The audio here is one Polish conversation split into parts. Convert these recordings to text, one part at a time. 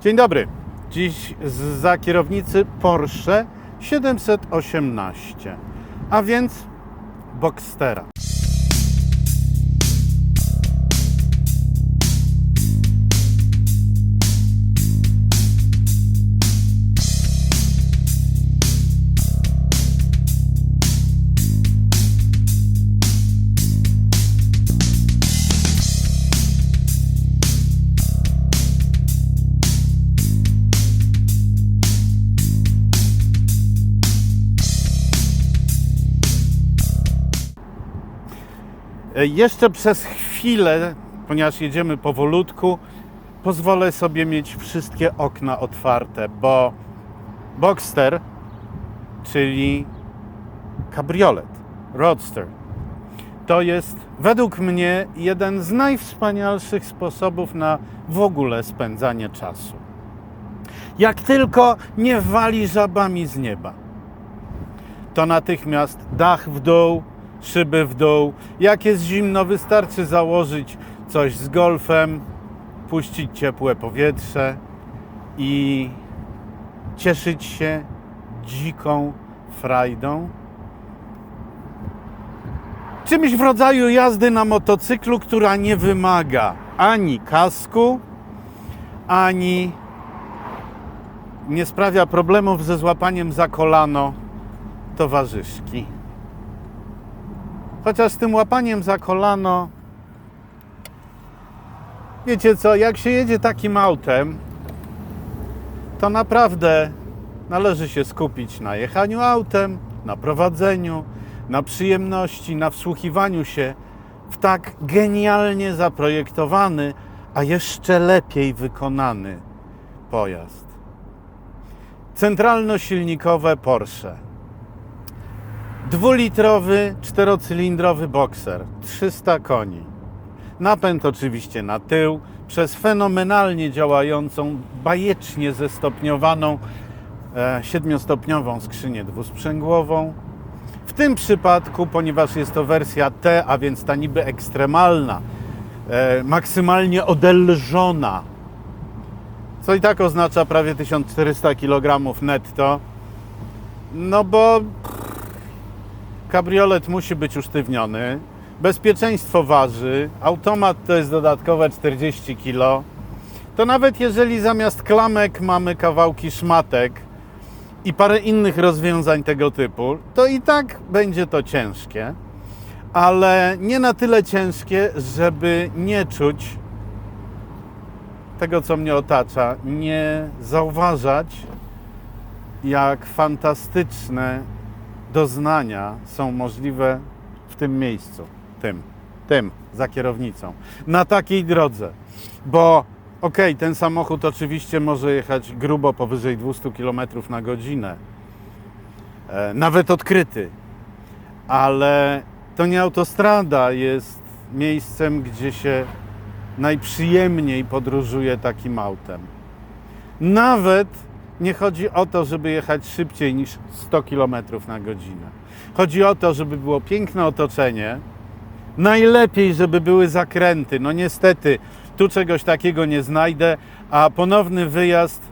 Dzień dobry. Dziś za kierownicy Porsche 718, a więc Boxstera. Jeszcze przez chwilę, ponieważ jedziemy powolutku, pozwolę sobie mieć wszystkie okna otwarte, bo Boxster, czyli kabriolet, roadster, to jest według mnie jeden z najwspanialszych sposobów na w ogóle spędzanie czasu. Jak tylko nie wali żabami z nieba to natychmiast dach w dół, szyby w dół. Jak jest zimno, wystarczy założyć coś z golfem, puścić ciepłe powietrze i cieszyć się dziką frajdą. Czymś w rodzaju jazdy na motocyklu, która nie wymaga ani kasku, ani nie sprawia problemów ze złapaniem za kolano towarzyszki. Chociaż z tym łapaniem za kolano, wiecie co, jak się jedzie takim autem, to naprawdę należy się skupić na jechaniu autem, na prowadzeniu, na przyjemności, na wsłuchiwaniu się w tak genialnie zaprojektowany, a jeszcze lepiej wykonany pojazd. Centralno-silnikowe Porsche. Dwulitrowy, czterocylindrowy bokser, 300 koni. Napęd oczywiście na tył, przez fenomenalnie działającą, bajecznie zestopniowaną, e, siedmiostopniową skrzynię dwusprzęgłową. W tym przypadku, ponieważ jest to wersja T, a więc ta niby ekstremalna, e, maksymalnie odelżona, co i tak oznacza prawie 1400 kg netto, no bo Kabriolet musi być usztywniony. Bezpieczeństwo waży. Automat to jest dodatkowe 40 kg. To nawet jeżeli zamiast klamek mamy kawałki szmatek i parę innych rozwiązań tego typu, to i tak będzie to ciężkie, ale nie na tyle ciężkie, żeby nie czuć tego, co mnie otacza, nie zauważać, jak fantastyczne doznania są możliwe w tym miejscu, tym, tym, za kierownicą, na takiej drodze. Bo okej, ten samochód oczywiście może jechać grubo powyżej 200 km na godzinę, e, nawet odkryty, ale to nie autostrada jest miejscem, gdzie się najprzyjemniej podróżuje takim autem. Nawet nie chodzi o to, żeby jechać szybciej niż 100 km na godzinę. Chodzi o to, żeby było piękne otoczenie. Najlepiej, żeby były zakręty. No niestety, tu czegoś takiego nie znajdę, a ponowny wyjazd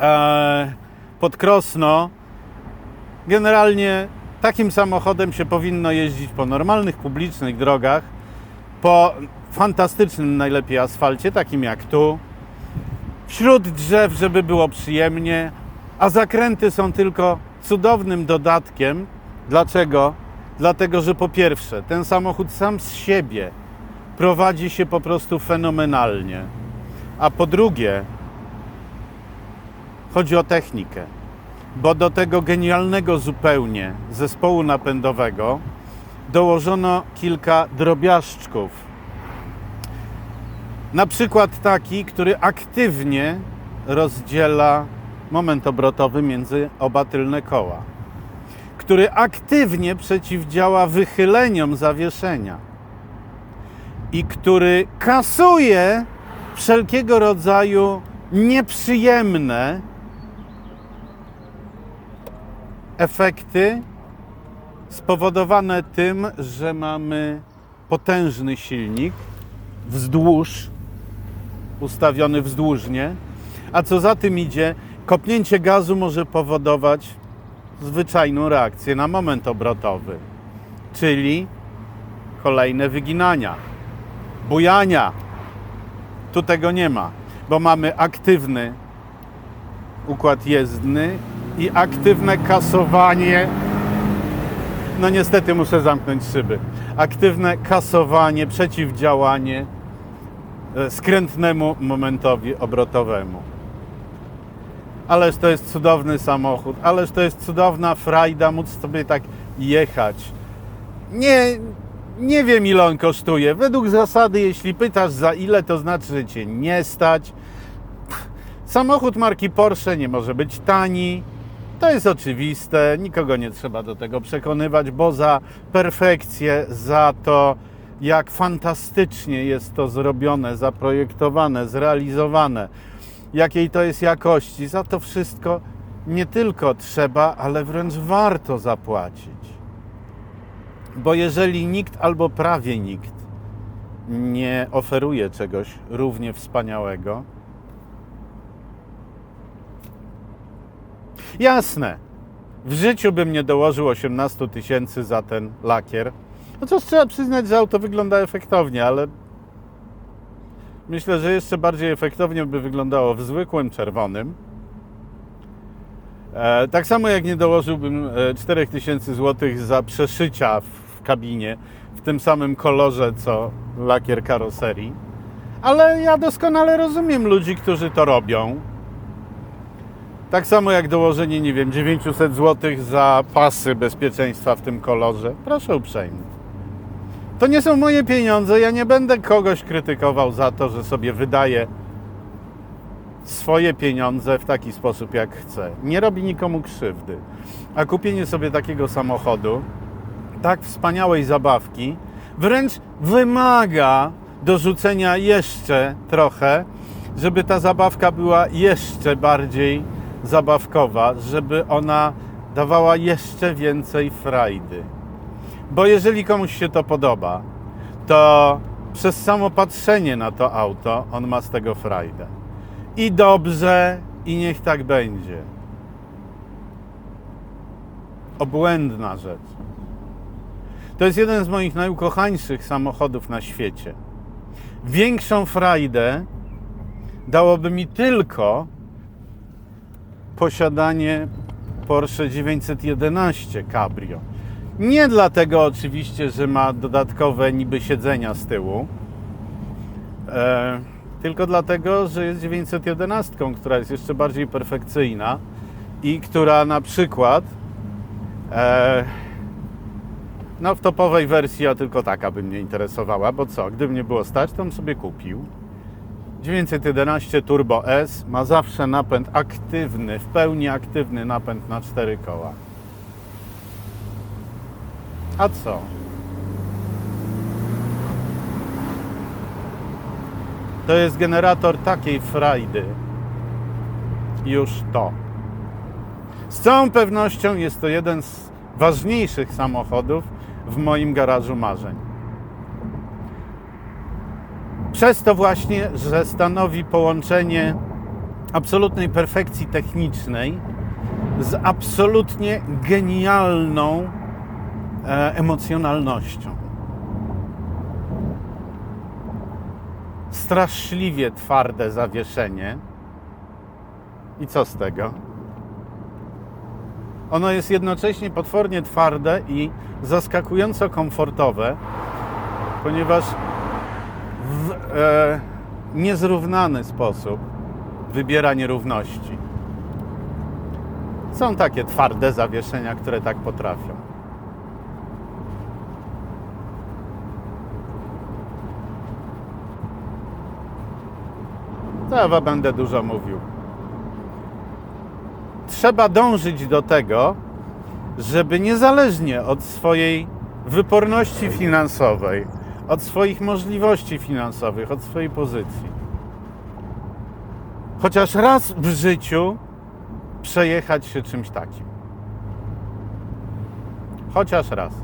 e, pod Krosno. Generalnie takim samochodem się powinno jeździć po normalnych, publicznych drogach, po fantastycznym najlepiej asfalcie, takim jak tu, wśród drzew, żeby było przyjemnie, a zakręty są tylko cudownym dodatkiem. Dlaczego? Dlatego, że po pierwsze, ten samochód sam z siebie prowadzi się po prostu fenomenalnie, a po drugie, chodzi o technikę, bo do tego genialnego zupełnie zespołu napędowego dołożono kilka drobiażdżków, na przykład taki, który aktywnie rozdziela moment obrotowy między oba tylne koła, który aktywnie przeciwdziała wychyleniom zawieszenia. I który kasuje wszelkiego rodzaju nieprzyjemne efekty spowodowane tym, że mamy potężny silnik wzdłuż ustawiony wzdłużnie, A co za tym idzie, kopnięcie gazu może powodować zwyczajną reakcję na moment obrotowy, czyli kolejne wyginania, bujania. Tu tego nie ma, bo mamy aktywny układ jezdny i aktywne kasowanie. No niestety muszę zamknąć szyby. Aktywne kasowanie, przeciwdziałanie skrętnemu momentowi obrotowemu. Ależ to jest cudowny samochód, ależ to jest cudowna frajda móc sobie tak jechać. Nie, nie wiem ile on kosztuje. Według zasady, jeśli pytasz za ile, to znaczy, że cię nie stać. Samochód marki Porsche nie może być tani. To jest oczywiste, nikogo nie trzeba do tego przekonywać, bo za perfekcję, za to, jak fantastycznie jest to zrobione, zaprojektowane, zrealizowane, jakiej to jest jakości, za to wszystko nie tylko trzeba, ale wręcz warto zapłacić. Bo jeżeli nikt albo prawie nikt nie oferuje czegoś równie wspaniałego, Jasne. W życiu bym nie dołożył 18 tysięcy za ten lakier. No cóż, trzeba przyznać, że auto wygląda efektownie, ale myślę, że jeszcze bardziej efektownie by wyglądało w zwykłym czerwonym. E, tak samo jak nie dołożyłbym e, 4000 zł za przeszycia w kabinie w tym samym kolorze co lakier karoserii. Ale ja doskonale rozumiem ludzi, którzy to robią. Tak samo jak dołożenie, nie wiem, 900 zł za pasy bezpieczeństwa w tym kolorze. Proszę uprzejmie. To nie są moje pieniądze. Ja nie będę kogoś krytykował za to, że sobie wydaje swoje pieniądze w taki sposób, jak chce. Nie robi nikomu krzywdy. A kupienie sobie takiego samochodu, tak wspaniałej zabawki, wręcz wymaga dorzucenia jeszcze trochę, żeby ta zabawka była jeszcze bardziej zabawkowa, żeby ona dawała jeszcze więcej frajdy. Bo jeżeli komuś się to podoba, to przez samo patrzenie na to auto on ma z tego frajdę. I dobrze, i niech tak będzie. Obłędna rzecz. To jest jeden z moich najukochańszych samochodów na świecie. Większą frajdę dałoby mi tylko posiadanie Porsche 911 Cabrio. Nie dlatego oczywiście, że ma dodatkowe niby siedzenia z tyłu, e, tylko dlatego, że jest 911, która jest jeszcze bardziej perfekcyjna i która na przykład e, no w topowej wersji, a tylko taka by mnie interesowała, bo co, gdyby mnie było stać, to bym sobie kupił. 911 Turbo S ma zawsze napęd aktywny, w pełni aktywny napęd na cztery koła. A co? To jest generator takiej frajdy. Już to. Z całą pewnością jest to jeden z ważniejszych samochodów w moim garażu marzeń. Przez to właśnie, że stanowi połączenie absolutnej perfekcji technicznej z absolutnie genialną emocjonalnością. Straszliwie twarde zawieszenie. I co z tego? Ono jest jednocześnie potwornie twarde i zaskakująco komfortowe, ponieważ w e, niezrównany sposób wybiera nierówności. Są takie twarde zawieszenia, które tak potrafią. Wam będę dużo mówił. Trzeba dążyć do tego, żeby niezależnie od swojej wyporności finansowej, od swoich możliwości finansowych, od swojej pozycji. Chociaż raz w życiu przejechać się czymś takim. Chociaż raz.